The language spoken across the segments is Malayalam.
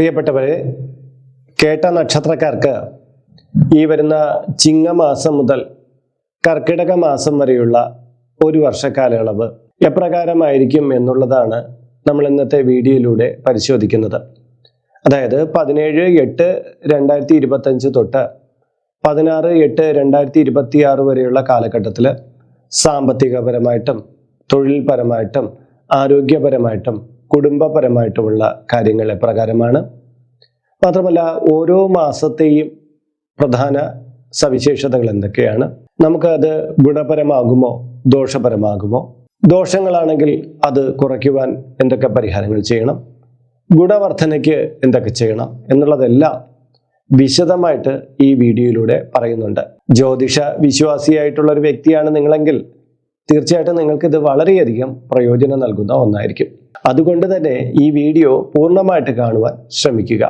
പ്രിയപ്പെട്ടവരെ കേട്ട നക്ഷത്രക്കാർക്ക് ഈ വരുന്ന ചിങ്ങമാസം മുതൽ കർക്കിടക മാസം വരെയുള്ള ഒരു വർഷക്കാലയളവ് എപ്രകാരമായിരിക്കും എന്നുള്ളതാണ് നമ്മൾ ഇന്നത്തെ വീഡിയോയിലൂടെ പരിശോധിക്കുന്നത്. അതായത് പതിനേഴ് എട്ട് രണ്ടായിരത്തി ഇരുപത്തഞ്ച് തൊട്ട് പതിനാറ് എട്ട് രണ്ടായിരത്തി ഇരുപത്തി ആറ് വരെയുള്ള കാലഘട്ടത്തിൽ സാമ്പത്തികപരമായിട്ടും തൊഴിൽപരമായിട്ടും ആരോഗ്യപരമായിട്ടും കുടുംബപരമായിട്ടുമുള്ള കാര്യങ്ങൾ എപ്രകാരമാണ് മാത്രമല്ല ഓരോ മാസത്തെയും പ്രധാന സവിശേഷതകൾ എന്തൊക്കെയാണ്? നമുക്കത് ഗുണപരമാകുമോ ദോഷപരമാകുമോ? ദോഷങ്ങളാണെങ്കിൽ അത് കുറയ്ക്കുവാൻ എന്തൊക്കെ പരിഹാരങ്ങൾ ചെയ്യണം? ഗുണവർദ്ധനയ്ക്ക് എന്തൊക്കെ ചെയ്യണം എന്നുള്ളതെല്ലാം വിശദമായിട്ട് ഈ വീഡിയോയിലൂടെ പറയുന്നുണ്ട്. ജ്യോതിഷ വിശ്വാസിയായിട്ടുള്ള ഒരു വ്യക്തിയാണ് നിങ്ങളെങ്കിൽ തീർച്ചയായിട്ടും നിങ്ങൾക്ക് ഇത് വളരെയധികം പ്രയോജനം നൽകുന്ന ഒന്നായിരിക്കും. അതുകൊണ്ട് തന്നെ ഈ വീഡിയോ പൂർണമായിട്ട് കാണുവാൻ ശ്രമിക്കുക.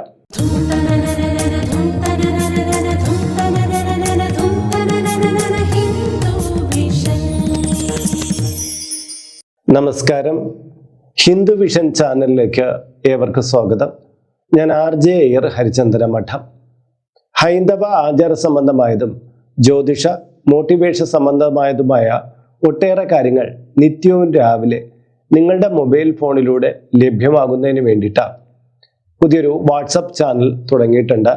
നമസ്കാരം. ഹിന്ദു വിഷൻ ചാനലിലേക്ക് ഏവർക്കും സ്വാഗതം. ഞാൻ ആർ ജെ അയ്യർ ഹരിചന്ദ്ര മഠം. ഹൈന്ദവ ആചാര സംബന്ധമായതും ജ്യോതിഷ മോട്ടിവേഷൻ സംബന്ധമായതുമായ ഒട്ടേറെ കാര്യങ്ങൾ നിത്യവും രാവിലെ നിങ്ങളുടെ മൊബൈൽ ഫോണിലൂടെ ലഭ്യമാകുന്നതിന് വേണ്ടിയിട്ടാണ് പുതിയൊരു വാട്സപ്പ് ചാനൽ തുടങ്ങിയിട്ടുണ്ട്.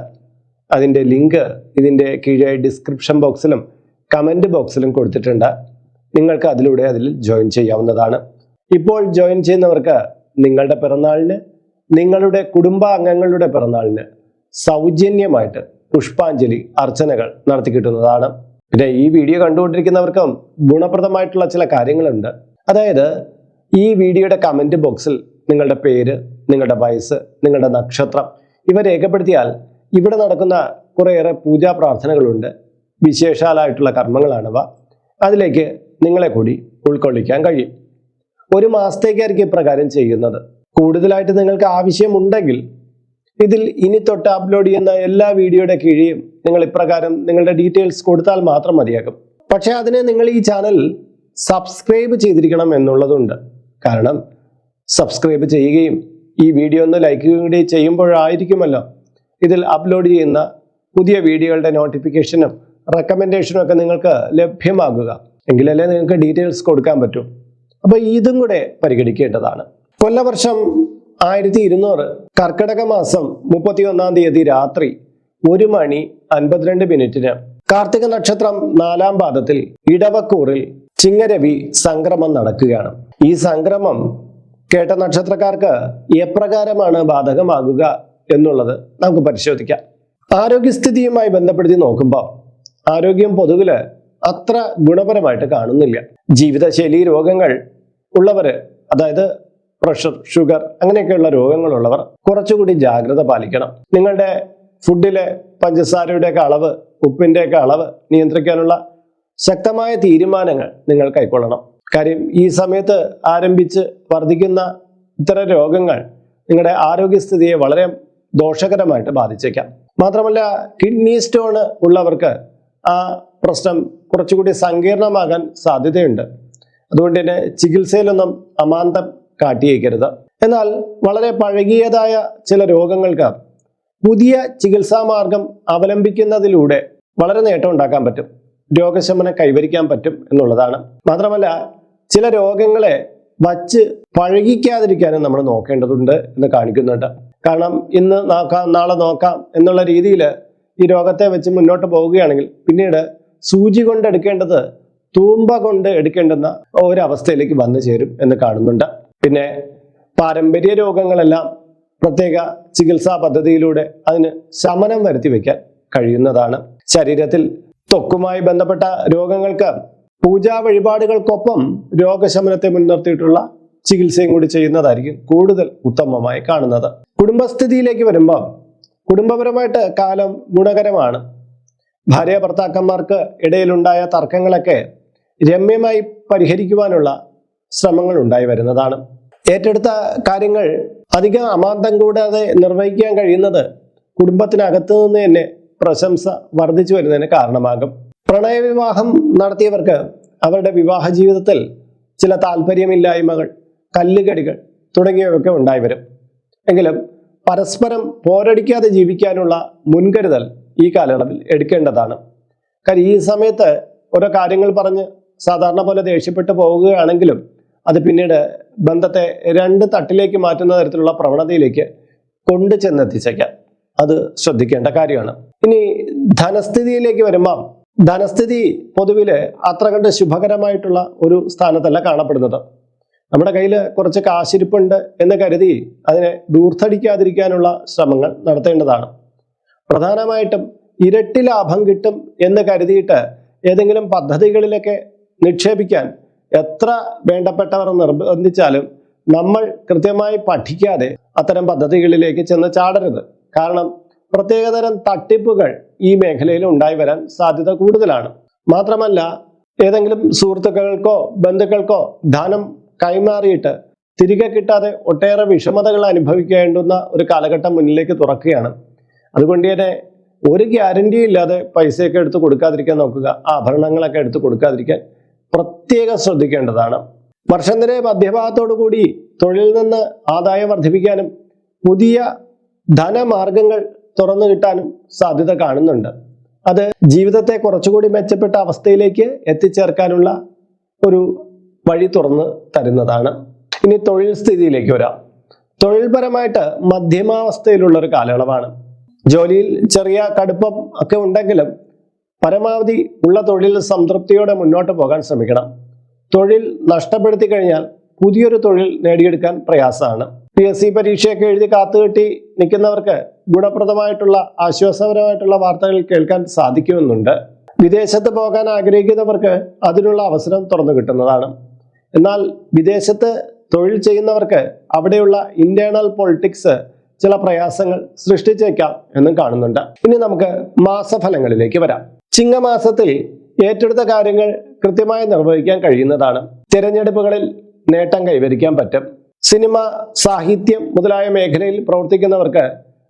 അതിന്റെ ലിങ്ക് ഇതിന്റെ കീഴെ ഡിസ്ക്രിപ്ഷൻ ബോക്സിലും കമന്റ് ബോക്സിലും കൊടുത്തിട്ടുണ്ട്. നിങ്ങൾക്ക് അതിലൂടെ അതിൽ ജോയിൻ ചെയ്യാവുന്നതാണ്. ഇപ്പോൾ ജോയിൻ ചെയ്യുന്നവർക്ക് നിങ്ങളുടെ പിറന്നാളിന് നിങ്ങളുടെ കുടുംബാംഗങ്ങളുടെ പിറന്നാളിന് സൗജന്യമായിട്ട് പുഷ്പാഞ്ജലി അർച്ചനകൾ നടത്തി കിട്ടുന്നതാണ്. പിന്നെ ഈ വീഡിയോ കണ്ടുകൊണ്ടിരിക്കുന്നവർക്കും ഗുണപ്രദമായിട്ടുള്ള ചില കാര്യങ്ങളുണ്ട്. അതായത് ഈ വീഡിയോയുടെ കമന്റ് ബോക്സിൽ നിങ്ങളുടെ പേര് നിങ്ങളുടെ വയസ്സ് നിങ്ങളുടെ നക്ഷത്രം ഇവ രേഖപ്പെടുത്തിയാൽ ഇവിടെ നടക്കുന്ന കുറേയേറെ പൂജാ പ്രാർത്ഥനകളുണ്ട്. വിശേഷാലായിട്ടുള്ള കർമ്മങ്ങളാണവ. അതിലേക്ക് നിങ്ങളെ കൂടി ഉൾക്കൊള്ളിക്കാൻ കഴിയും. ഒരു മാസത്തേക്കായിരിക്കും ഇപ്രകാരം ചെയ്യുന്നത്. കൂടുതലായിട്ട് നിങ്ങൾക്ക് ആവശ്യമുണ്ടെങ്കിൽ ഇതിൽ ഇനി തൊട്ട് അപ്ലോഡ് ചെയ്യുന്ന എല്ലാ വീഡിയോയുടെ കീഴിലും നിങ്ങൾ ഇപ്രകാരം നിങ്ങളുടെ ഡീറ്റെയിൽസ് കൊടുത്താൽ മാത്രം മതിയാകും. പക്ഷേ അതിനെ നിങ്ങൾ ഈ ചാനൽ സബ്സ്ക്രൈബ് ചെയ്തിരിക്കണം എന്നുള്ളതുണ്ട്. കാരണം സബ്സ്ക്രൈബ് ചെയ്യുകയും ഈ വീഡിയോ ഒന്ന് ലൈക്ക് കൂടി ചെയ്യുമ്പോഴായിരിക്കുമല്ലോ. ഇതിൽ അപ്ലോഡ് ചെയ്യുന്ന പുതിയ വീഡിയോകളുടെ നോട്ടിഫിക്കേഷനും റെക്കമെൻഡേഷനും ഒക്കെ നിങ്ങൾക്ക് ലഭ്യമാകുക. എങ്കിലല്ലേ നിങ്ങൾക്ക് ഡീറ്റെയിൽസ് കൊടുക്കാൻ പറ്റൂ. അപ്പോൾ ഇതും കൂടെ പരിഗണിക്കേണ്ടതാണ്. കൊല്ലവർഷം ആയിരത്തി ഇരുന്നൂറ് കർക്കിടക മാസം മുപ്പത്തി ഒന്നാം തീയതി രാത്രി ഒരു മണി അൻപത്തിരണ്ട് മിനിറ്റിന്. കാർത്തിക നക്ഷത്രം നാലാം പാദത്തിൽ ഇടവക്കൂറിൽ ചിങ്ങരവി സംക്രമം നടക്കുകയാണ്. ഈ സംക്രമം കേട്ട നക്ഷത്രക്കാർക്ക് എപ്രകാരമാണ് ബാധകമാകുക എന്നുള്ളത് നമുക്ക് പരിശോധിക്കാം. ആരോഗ്യസ്ഥിതിയുമായി ബന്ധപ്പെടുത്തി നോക്കുമ്പോൾ ആരോഗ്യം പൊതുവിൽ അത്ര ഗുണപരമായിട്ട് കാണുന്നില്ല. ജീവിതശൈലി രോഗങ്ങൾ ഉള്ളവര് അതായത് പ്രഷർ ഷുഗർ അങ്ങനെയൊക്കെയുള്ള രോഗങ്ങളുള്ളവർ കുറച്ചുകൂടി ജാഗ്രത പാലിക്കണം. നിങ്ങളുടെ ഫുഡിലെ പഞ്ചസാരയുടെയൊക്കെ അളവ് ഉപ്പിന്റെയൊക്കെ അളവ് നിയന്ത്രിക്കാനുള്ള ശക്തമായ തീരുമാനങ്ങൾ നിങ്ങൾ കൈക്കൊള്ളണം. കാര്യം ഈ സമയത്ത് ആരംഭിച്ച് വർദ്ധിക്കുന്ന ഇത്തരം രോഗങ്ങൾ നിങ്ങളുടെ ആരോഗ്യസ്ഥിതിയെ വളരെ ദോഷകരമായിട്ട് ബാധിച്ചേക്കാം. മാത്രമല്ല കിഡ്നി സ്റ്റോൺ ഉള്ളവർക്ക് ആ പ്രശ്നം കുറച്ചുകൂടി സങ്കീർണമാകാൻ സാധ്യതയുണ്ട്. അതുകൊണ്ട് തന്നെ ചികിത്സയിലൊന്നും അമാന്തം കാട്ടിയേക്കരുത്. എന്നാൽ വളരെ പഴകിയതായ ചില രോഗങ്ങൾക്ക് പുതിയ ചികിത്സാ മാർഗം അവലംബിക്കുന്നതിലൂടെ വളരെ നേട്ടം ഉണ്ടാക്കാൻ പറ്റും. രോഗശമനം കൈവരിക്കാൻ പറ്റും എന്നുള്ളതാണ്. മാത്രമല്ല ചില രോഗങ്ങളെ വച്ച് പഴകിക്കാതിരിക്കാനും നമ്മൾ നോക്കേണ്ടതുണ്ട് എന്ന് കാണിക്കുന്നുണ്ട്. കാരണം ഇന്ന് നോക്കാം നാളെ നോക്കാം എന്നുള്ള രീതിയിൽ ഈ രോഗത്തെ വെച്ച് മുന്നോട്ട് പോവുകയാണെങ്കിൽ പിന്നീട് സൂചി കൊണ്ട് എടുക്കേണ്ടത് തൂമ്പ കൊണ്ട് എടുക്കേണ്ടുന്ന ഒരവസ്ഥയിലേക്ക് വന്നു ചേരും എന്ന് കാണുന്നുണ്ട്. പിന്നെ പാരമ്പര്യ രോഗങ്ങളെല്ലാം പ്രത്യേക ചികിത്സാ പദ്ധതിയിലൂടെ അതിന് ശമനം വരുത്തി വയ്ക്കാൻ കഴിയുന്നതാണ്. ശരീരത്തിൽ ത്വക്കുമായി ബന്ധപ്പെട്ട രോഗങ്ങൾക്ക് പൂജാ വഴിപാടുകൾക്കൊപ്പം രോഗശമനത്തെ മുൻനിർത്തിയിട്ടുള്ള ചികിത്സയും കൂടി ചെയ്യുന്നതായിരിക്കും കൂടുതൽ ഉത്തമമായി കാണുന്നത്. കുടുംബസ്ഥിതിയിലേക്ക് വരുമ്പോൾ കുടുംബപരമായിട്ട് കാലം ഗുണകരമാണ്. ഭാര്യ ഭർത്താക്കന്മാർക്ക് ഇടയിലുണ്ടായ തർക്കങ്ങളൊക്കെ രമ്യമായി പരിഹരിക്കുവാനുള്ള ശ്രമങ്ങൾ ഉണ്ടായി വരുന്നതാണ്. ഏറ്റെടുത്ത കാര്യങ്ങൾ അധികം അമാന്തം കൂടാതെ നിർവഹിക്കാൻ കഴിയുന്നത് കുടുംബത്തിനകത്തു നിന്ന് തന്നെ പ്രശംസ വർദ്ധിച്ചു വരുന്നതിന് കാരണമാകും. പ്രണയവിവാഹം നടത്തിയവർക്ക് അവരുടെ വിവാഹ ജീവിതത്തിൽ ചില താല്പര്യമില്ലായ്മകൾ കല്ലുകടികൾ തുടങ്ങിയവയൊക്കെ ഉണ്ടായി വരും. എങ്കിലും പരസ്പരം പോരടിക്കാതെ ജീവിക്കാനുള്ള മുൻകരുതൽ ഈ കാലയളവിൽ എടുക്കേണ്ടതാണ്. കാര്യം ഈ സമയത്ത് ഓരോ കാര്യങ്ങൾ പറഞ്ഞ് സാധാരണ പോലെ ദേഷ്യപ്പെട്ടു പോവുകയാണെങ്കിലും അത് പിന്നീട് ബന്ധത്തെ രണ്ട് തട്ടിലേക്ക് മാറ്റുന്ന തരത്തിലുള്ള പ്രവണതയിലേക്ക് കൊണ്ടു ചെന്നെത്തിച്ചേക്കാം. അത് ശ്രദ്ധിക്കേണ്ട കാര്യമാണ്. ഇനി ധനസ്ഥിതിയിലേക്ക് വരുമ്പോൾ ധനസ്ഥിതി പൊതുവിൽ അത്ര കണ്ട് ശുഭകരമായിട്ടുള്ള ഒരു സ്ഥാനത്തല്ല കാണപ്പെടുന്നത്. നമ്മുടെ കയ്യിൽ കുറച്ച് കാശിരിപ്പുണ്ട് എന്ന് കരുതി അതിനെ ദൂർത്തടിക്കാതിരിക്കാനുള്ള ശ്രമങ്ങൾ നടത്തേണ്ടതാണ്. പ്രധാനമായിട്ടും ഇരട്ടി ലാഭം കിട്ടും എന്ന് കരുതിയിട്ട് ഏതെങ്കിലും പദ്ധതികളിലൊക്കെ നിക്ഷേപിക്കാൻ എത്ര വേണ്ടപ്പെട്ടവർ നിർബന്ധിച്ചാലും നമ്മൾ കൃത്യമായി പഠിക്കാതെ അത്തരം പദ്ധതികളിലേക്ക് ചെന്ന് ചാടരുത്. കാരണം പ്രത്യേകതരം തട്ടിപ്പുകൾ ഈ മേഖലയിൽ ഉണ്ടായി വരാൻ സാധ്യത കൂടുതലാണ്. മാത്രമല്ല ഏതെങ്കിലും സുഹൃത്തുക്കൾക്കോ ബന്ധുക്കൾക്കോ ധനം കൈമാറിയിട്ട് തിരികെ കിട്ടാതെ ഒട്ടേറെ വിഷമതകൾ അനുഭവിക്കേണ്ടുന്ന ഒരു കാലഘട്ടം മുന്നിലേക്ക് തുറക്കുകയാണ്. അതുകൊണ്ട് തന്നെ ഒരു ഗ്യാരണ്ടി ഇല്ലാതെ പൈസയൊക്കെ എടുത്ത് കൊടുക്കാതിരിക്കാൻ നോക്കുക ആഭരണങ്ങളൊക്കെ എടുത്ത് കൊടുക്കാതിരിക്കാൻ പ്രത്യേകം ശ്രദ്ധിക്കേണ്ടതാണ്. വർഷത്തിന്റെ മധ്യഭാഗത്തോടു കൂടി തൊഴിൽ നിന്ന് ആദായം വർദ്ധിപ്പിക്കാനും പുതിയ ധനമാർഗങ്ങൾ തുറന്നു കിട്ടാനും സാധ്യത കാണുന്നുണ്ട്. അത് ജീവിതത്തെ കുറച്ചുകൂടി മെച്ചപ്പെട്ട അവസ്ഥയിലേക്ക് എത്തിച്ചേർക്കാനുള്ള ഒരു വഴി തുറന്ന് തരുന്നതാണ്. ഇനി തൊഴിൽ സ്ഥിതിയിലേക്ക് വരാം. തൊഴിൽപരമായിട്ട് മധ്യമാവസ്ഥയിലുള്ള ഒരു കാലയളവാണ്. ജോലിയിൽ ചെറിയ കടുപ്പം ഒക്കെ ഉണ്ടെങ്കിലും പരമാവധി ഉള്ള തൊഴിൽ സംതൃപ്തിയോടെ മുന്നോട്ട് പോകാൻ ശ്രമിക്കണം. തൊഴിൽ നഷ്ടപ്പെടുത്തി കഴിഞ്ഞാൽ പുതിയൊരു തൊഴിൽ നേടിയെടുക്കാൻ പ്രയാസമാണ്. പി എസ് സി പരീക്ഷയൊക്കെ എഴുതി കാത്തുകെട്ടി നിൽക്കുന്നവർക്ക് ഗുണപ്രദമായിട്ടുള്ള ആശ്വാസപരമായിട്ടുള്ള വാർത്തകൾ കേൾക്കാൻ സാധിക്കുമെന്നുണ്ട്. വിദേശത്ത് പോകാൻ ആഗ്രഹിക്കുന്നവർക്ക് അതിനുള്ള അവസരം തുറന്നു കിട്ടുന്നതാണ്. എന്നാൽ വിദേശത്ത് തൊഴിൽ ചെയ്യുന്നവർക്ക് അവിടെയുള്ള ഇന്റേണൽ പൊളിറ്റിക്സ് ചില പ്രയാസങ്ങൾ സൃഷ്ടിച്ചേക്കാം എന്നും കാണുന്നുണ്ട്. ഇനി നമുക്ക് മാസഫലങ്ങളിലേക്ക് വരാം. ചിങ്ങമാസത്തിൽ ഏറ്റെടുത്ത കാര്യങ്ങൾ കൃത്യമായി നിർവഹിക്കാൻ കഴിയുന്നതാണ്. തിരഞ്ഞെടുപ്പുകളിൽ നേട്ടം കൈവരിക്കാൻ പറ്റും. സിനിമ സാഹിത്യം മുതലായ മേഖലയിൽ പ്രവർത്തിക്കുന്നവർക്ക്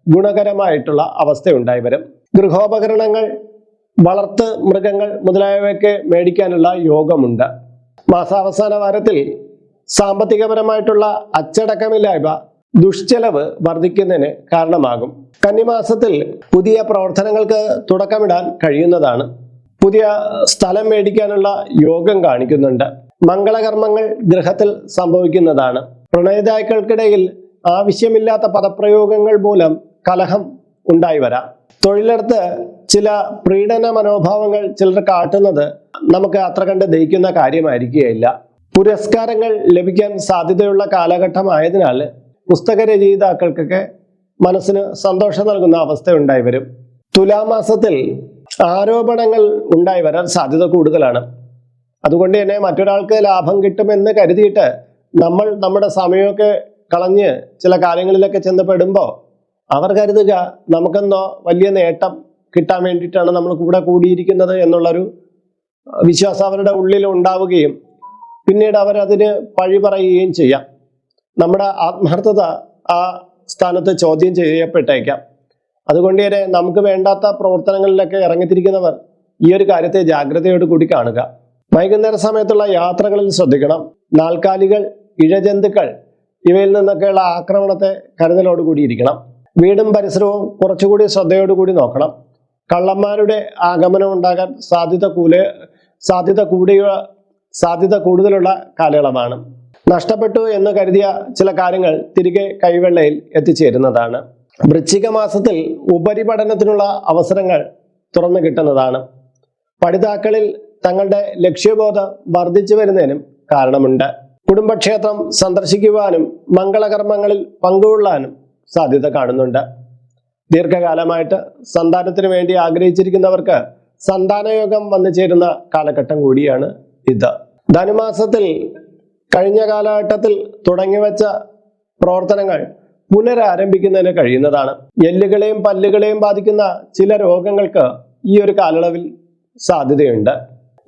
ഗുണകരമായിട്ടുള്ള അവസ്ഥ ഉണ്ടായി വരും. ഗൃഹോപകരണങ്ങൾ വളർത്ത് മൃഗങ്ങൾ മുതലായവയൊക്കെ മേടിക്കാനുള്ള യോഗമുണ്ട്. മാസാവസാന വാരത്തിൽ സാമ്പത്തികപരമായിട്ടുള്ള അച്ചടക്കമില്ലായ്മ ദുഷ്ചെലവ് വർദ്ധിക്കുന്നതിന് കാരണമാകും. കന്നിമാസത്തിൽ പുതിയ പ്രവർത്തനങ്ങൾക്ക് തുടക്കമിടാൻ കഴിയുന്നതാണ്. പുതിയ സ്ഥലം മേടിക്കാനുള്ള യോഗം കാണിക്കുന്നുണ്ട്. മംഗളകർമ്മങ്ങൾ ഗ്രഹത്തിൽ സംഭവിക്കുന്നതാണ്. പ്രണയതാക്കൾക്കിടയിൽ ആവശ്യമില്ലാത്ത പദപ്രയോഗങ്ങൾ മൂലം കലഹം ഉണ്ടായി വരാം. തൊഴിലിടത്ത് ചില പ്രീഡന മനോഭാവങ്ങൾ ചിലർ കാട്ടുന്നത് നമുക്ക് അത്ര കണ്ട് ദഹിക്കുന്ന കാര്യമായിരിക്കുകയില്ല. പുരസ്കാരങ്ങൾ ലഭിക്കാൻ സാധ്യതയുള്ള കാലഘട്ടമായതിനാൽ പുസ്തക രചയിതാക്കൾക്കൊക്കെ മനസ്സിന് സന്തോഷം നൽകുന്ന അവസ്ഥ ഉണ്ടായി വരും തുലാമാസത്തിൽ ആരോപണങ്ങൾ ഉണ്ടായി വരാൻ സാധ്യത കൂടുതലാണ്. അതുകൊണ്ട് തന്നെ മറ്റൊരാൾക്ക് ലാഭം കിട്ടുമെന്ന് കരുതിയിട്ട് നമ്മൾ നമ്മുടെ സമയമൊക്കെ കളഞ്ഞ് ചില കാര്യങ്ങളിലൊക്കെ ചെന്നപ്പെടുമ്പോൾ അവർ കരുതുക നമുക്കെന്തോ വലിയ നേട്ടം കിട്ടാൻ വേണ്ടിയിട്ടാണ് നമ്മൾ കൂടെ കൂടിയിരിക്കുന്നത് എന്നുള്ളൊരു വിശ്വാസം അവരുടെ ഉള്ളിൽ ഉണ്ടാവുകയും പിന്നീട് അവരതിന് പഴി പറയുകയും ചെയ്യാം. നമ്മുടെ ആത്മാർത്ഥത ആ സ്ഥാനത്ത് ചോദ്യം ചെയ്യപ്പെട്ടേക്കാം. അതുകൊണ്ട് തന്നെ നമുക്ക് വേണ്ടാത്ത പ്രവർത്തനങ്ങളിലൊക്കെ ഇറങ്ങിത്തിരിക്കുന്നവർ ഈ ഒരു കാര്യത്തെ ജാഗ്രതയോട് കൂടി കാണുക. വൈകുന്നേര സമയത്തുള്ള യാത്രകളിൽ ശ്രദ്ധിക്കണം. നാൽക്കാലികൾ ഇഴജന്തുക്കൾ ഇവയിൽ നിന്നൊക്കെയുള്ള ആക്രമണത്തെ കരുതലോടുകൂടി ഇരിക്കണം. വീടും പരിസരവും കുറച്ചുകൂടി ശ്രദ്ധയോടുകൂടി നോക്കണം. കള്ളന്മാരുടെ ആഗമനം ഉണ്ടാകാൻ സാധ്യത കൂല സാധ്യത കൂടിയ സാധ്യത കൂടുതലുള്ള കാലയളവാണ്. നഷ്ടപ്പെട്ടു എന്ന് കരുതിയ ചില കാര്യങ്ങൾ തിരികെ കൈവെള്ളയിൽ എത്തിച്ചേരുന്നതാണ്. വൃശ്ചിക മാസത്തിൽ ഉപരിപഠനത്തിനുള്ള അവസരങ്ങൾ തുറന്നു കിട്ടുന്നതാണ്. പഠിതാക്കളിൽ തങ്ങളുടെ ലക്ഷ്യബോധം വർദ്ധിച്ചു വരുന്നതിനും കാരണമുണ്ട്. കുടുംബക്ഷേത്രം സന്ദർശിക്കുവാനും മംഗളകർമ്മങ്ങളിൽ പങ്കുകൊള്ളാനും സാധ്യത കാണുന്നുണ്ട്. ദീർഘകാലമായിട്ട് സന്താനത്തിന് വേണ്ടി ആഗ്രഹിച്ചിരിക്കുന്നവർക്ക് സന്താനയോഗം വന്നു ചേരുന്ന കാലഘട്ടം കൂടിയാണ് ഇത്. ധനുമാസത്തിൽ കഴിഞ്ഞ കാലഘട്ടത്തിൽ തുടങ്ങിവെച്ച പ്രവർത്തനങ്ങൾ പുനരാരംഭിക്കുന്നതിന് കഴിയുന്നതാണ്. എല്ലുകളെയും പല്ലുകളെയും ബാധിക്കുന്ന ചില രോഗങ്ങൾക്ക് ഈ ഒരു കാലയളവിൽ സാധ്യതയുണ്ട്.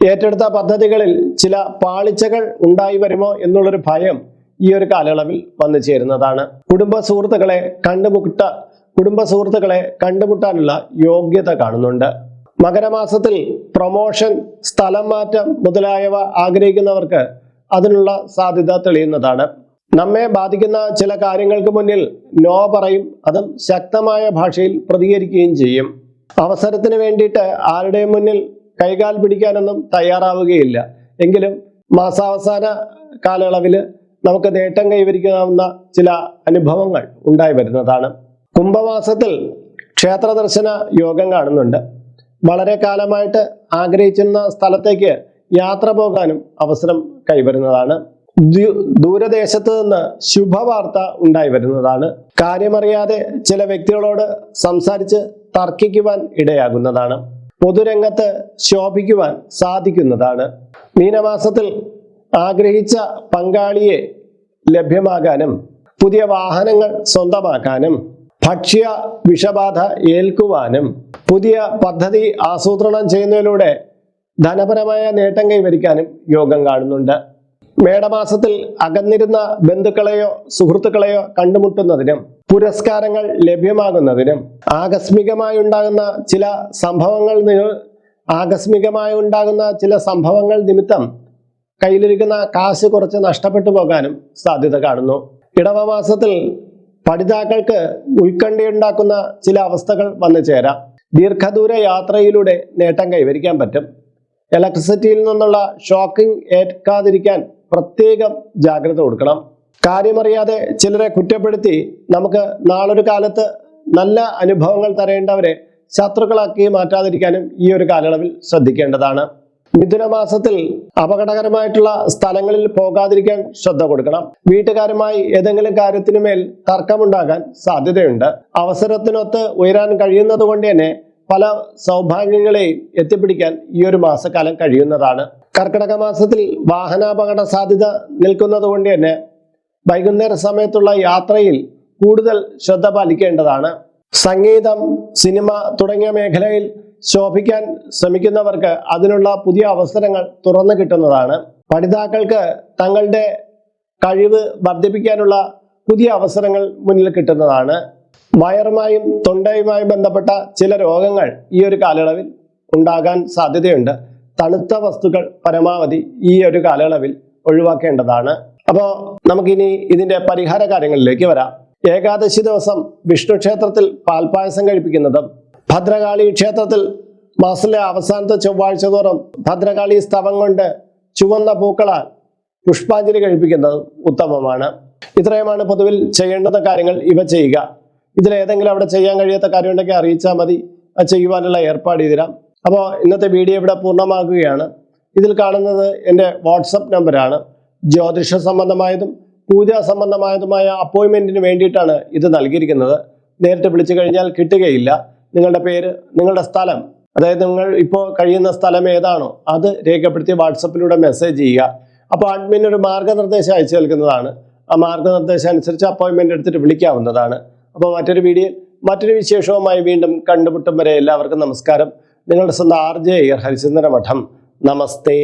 ഏറ്റെടുത്ത പദ്ധതികളിൽ ചില പാളിച്ചകൾ ഉണ്ടായി വരുമോ എന്നുള്ളൊരു ഭയം ഈ ഒരു കാലയളവിൽ വന്നു ചേരുന്നതാണ്. കുടുംബ സുഹൃത്തുക്കളെ കണ്ടുമുട്ട കുടുംബ സുഹൃത്തുക്കളെ കണ്ടുമുട്ടാനുള്ള യോഗ്യത കാണുന്നുണ്ട്. മകരമാസത്തിൽ പ്രൊമോഷൻ സ്ഥലം മാറ്റം മുതലായവ ആഗ്രഹിക്കുന്നവർക്ക് അതിനുള്ള സാധ്യത തെളിയുന്നതാണ്. നമ്മെ ബാധിക്കുന്ന ചില കാര്യങ്ങൾക്ക് മുന്നിൽ നോ പറയും അതും ശക്തമായ ഭാഷയിൽ പ്രതികരിക്കുകയും ചെയ്യും. അവസരത്തിന് വേണ്ടിയിട്ട് ആരുടെയും മുന്നിൽ കൈകാൽ പിടിക്കാനൊന്നും തയ്യാറാവുകയില്ല. എങ്കിലും മാസാവസാന കാലയളവിൽ നമുക്ക് നേട്ടം കൈവരിക്കാവുന്ന ചില അനുഭവങ്ങൾ ഉണ്ടായി വരുന്നതാണ്. കുംഭമാസത്തിൽ ക്ഷേത്ര ദർശന യോഗം കാണുന്നുണ്ട്. വളരെ കാലമായിട്ട് ആഗ്രഹിച്ചിരുന്ന സ്ഥലത്തേക്ക് യാത്ര പോകാനും അവസരം കൈവരുന്നതാണ്. ദൂരദേശത്ത് നിന്ന് ശുഭവാർത്ത ഉണ്ടായി വരുന്നതാണ്. കാര്യമറിയാതെ ചില വ്യക്തികളോട് സംസാരിച്ച് തർക്കിക്കുവാൻ ഇടയാകുന്നതാണ്. പൊതുരംഗത്ത് ശോഭിക്കുവാൻ സാധിക്കുന്നതാണ്. മീനമാസത്തിൽ ആഗ്രഹിച്ച പങ്കാളിയെ ലഭ്യമാകാനും പുതിയ വാഹനങ്ങൾ സ്വന്തമാക്കാനും ഭക്ഷ്യ വിഷബാധ ഏൽക്കുവാനും പുതിയ പദ്ധതി ആസൂത്രണം ചെയ്യുന്നതിലൂടെ ധനപരമായ നേട്ടം കൈവരിക്കാനും യോഗം കാണുന്നുണ്ട്. മേടമാസത്തിൽ അകന്നിരുന്ന ബന്ധുക്കളെയോ സുഹൃത്തുക്കളെയോ കണ്ടുമുട്ടുന്നതിനും പുരസ്കാരങ്ങൾ ലഭ്യമാകുന്നതിനും ആകസ്മികമായി ഉണ്ടാകുന്ന ചില സംഭവങ്ങൾ ആകസ്മികമായി ഉണ്ടാകുന്ന ചില സംഭവങ്ങൾ നിമിത്തം കയ്യിലിരിക്കുന്ന കാശ് കുറച്ച് നഷ്ടപ്പെട്ടു പോകാനും സാധ്യത കാണുന്നു. ഇടവമാസത്തിൽ പഠിതാക്കൾക്ക് ഉത്കണ്ഠയുണ്ടാക്കുന്ന ചില അവസ്ഥകൾ വന്നു ചേരാം. ദീർഘദൂര യാത്രയിലൂടെ നേട്ടം കൈവരിക്കാൻ പറ്റും. ഇലക്ട്രിസിറ്റിയിൽ നിന്നുള്ള ഷോക്കിംഗ് ഏൽക്കാതിരിക്കാൻ പ്രത്യേകം ജാഗ്രത കൊടുക്കണം. കാര്യമറിയാതെ ചിലരെ കുറ്റപ്പെടുത്തി നമുക്ക് നാളൊരു കാലത്ത് നല്ല അനുഭവങ്ങൾ തരേണ്ടവരെ ശത്രുക്കളാക്കി മാറ്റാതിരിക്കാനും ഈ ഒരു കാലയളവിൽ ശ്രദ്ധിക്കേണ്ടതാണ്. മിഥുനമാസത്തിൽ അപകടകരമായിട്ടുള്ള സ്ഥലങ്ങളിൽ പോകാതിരിക്കാൻ ശ്രദ്ധ കൊടുക്കണം. വീട്ടുകാരുമായി ഏതെങ്കിലും കാര്യത്തിനുമേൽ തർക്കമുണ്ടാകാൻ സാധ്യതയുണ്ട്. അവസരത്തിനൊത്ത് ഉയരാൻ കഴിയുന്നത് കൊണ്ട് തന്നെ പല സൗഭാഗ്യങ്ങളെയും എത്തിപ്പിടിക്കാൻ ഈ ഒരു മാസക്കാലം കഴിയുന്നതാണ്. കർക്കിടക മാസത്തിൽ വാഹനാപകട സാധ്യത നിൽക്കുന്നത് കൊണ്ട് തന്നെ വൈകുന്നേര സമയത്തുള്ള യാത്രയിൽ കൂടുതൽ ശ്രദ്ധ പാലിക്കേണ്ടതാണ്. സംഗീതം സിനിമ തുടങ്ങിയ മേഖലയിൽ ശോഭിക്കാൻ ശ്രമിക്കുന്നവർക്ക് അതിനുള്ള പുതിയ അവസരങ്ങൾ തുറന്നു കിട്ടുന്നതാണ്. പഠിതാക്കൾക്ക് തങ്ങളുടെ കഴിവ് വർദ്ധിപ്പിക്കാനുള്ള പുതിയ അവസരങ്ങൾ മുന്നിൽ കിട്ടുന്നതാണ്. വയറുമായും തൊണ്ടയുമായും ബന്ധപ്പെട്ട ചില രോഗങ്ങൾ ഈ ഒരു കാലയളവിൽ ഉണ്ടാകാൻ സാധ്യതയുണ്ട്. തണുത്ത വസ്തുക്കൾ പരമാവധി ഈ ഒരു കാലയളവിൽ ഒഴിവാക്കേണ്ടതാണ്. അപ്പോൾ നമുക്കിനി ഇതിന്റെ പരിഹാര കാര്യങ്ങളിലേക്ക് വരാം. ഏകാദശി ദിവസം വിഷ്ണു ക്ഷേത്രത്തിൽ പാൽപായസം കഴിപ്പിക്കുന്നതും ഭദ്രകാളി ക്ഷേത്രത്തിൽ മാസത്തിലെ അവസാനത്തെ ചൊവ്വാഴ്ച തോറും ഭദ്രകാളി സ്തവം കൊണ്ട് ചുവന്ന പൂക്കളാൽ പുഷ്പാഞ്ജലി കഴിപ്പിക്കുന്നതും ഉത്തമമാണ്. ഇത്രയുമാണ് പൊതുവിൽ ചെയ്യേണ്ടുന്ന കാര്യങ്ങൾ ഇവ ചെയ്യുക. ഇതിൽ ഏതെങ്കിലും അവിടെ ചെയ്യാൻ കഴിയാത്ത കാര്യം ഉണ്ടെങ്കിൽ അറിയിച്ചാൽ മതി ചെയ്യുവാനുള്ള ഏർപ്പാട് ചെയ്തിരാം അപ്പോൾ ഇന്നത്തെ വീഡിയോ ഇവിടെ പൂർണമാക്കുകയാണ്. ഇതിൽ കാണുന്നത് എന്റെ വാട്സപ്പ് നമ്പറാണ്. ജ്യോതിഷ സംബന്ധമായതും പൂജാ സംബന്ധമായതുമായ അപ്പോയിൻമെന്റിന് വേണ്ടിയിട്ടാണ് ഇത് നൽകിയിരിക്കുന്നത്. നേരിട്ട് വിളിച്ചു കഴിഞ്ഞാൽ കിട്ടുകയില്ല. നിങ്ങളുടെ പേര് നിങ്ങളുടെ സ്ഥലം അതായത് നിങ്ങൾ ഇപ്പോൾ കഴിയുന്ന സ്ഥലം ഏതാണോ അത് രേഖപ്പെടുത്തി വാട്സപ്പിലൂടെ മെസ്സേജ് ചെയ്യുക. അപ്പോൾ അഡ്മിൻ ഒരു മാർഗനിർദ്ദേശം അയച്ചു നൽകുന്നതാണ്. ആ മാർഗനിർദ്ദേശം അനുസരിച്ച് അപ്പോയിൻമെന്റ് എടുത്തിട്ട് വിളിക്കാവുന്നതാണ്. അപ്പോൾ മറ്റൊരു വീഡിയോ മറ്റൊരു വിശേഷവുമായി വീണ്ടും കണ്ടുമുട്ടും വരെ എല്ലാവർക്കും നമസ്കാരം. നിങ്ങളുടെ സ്വന്തം ആർ ജെ ഹരിചന്ദ്ര മഠം നമസ്തേ.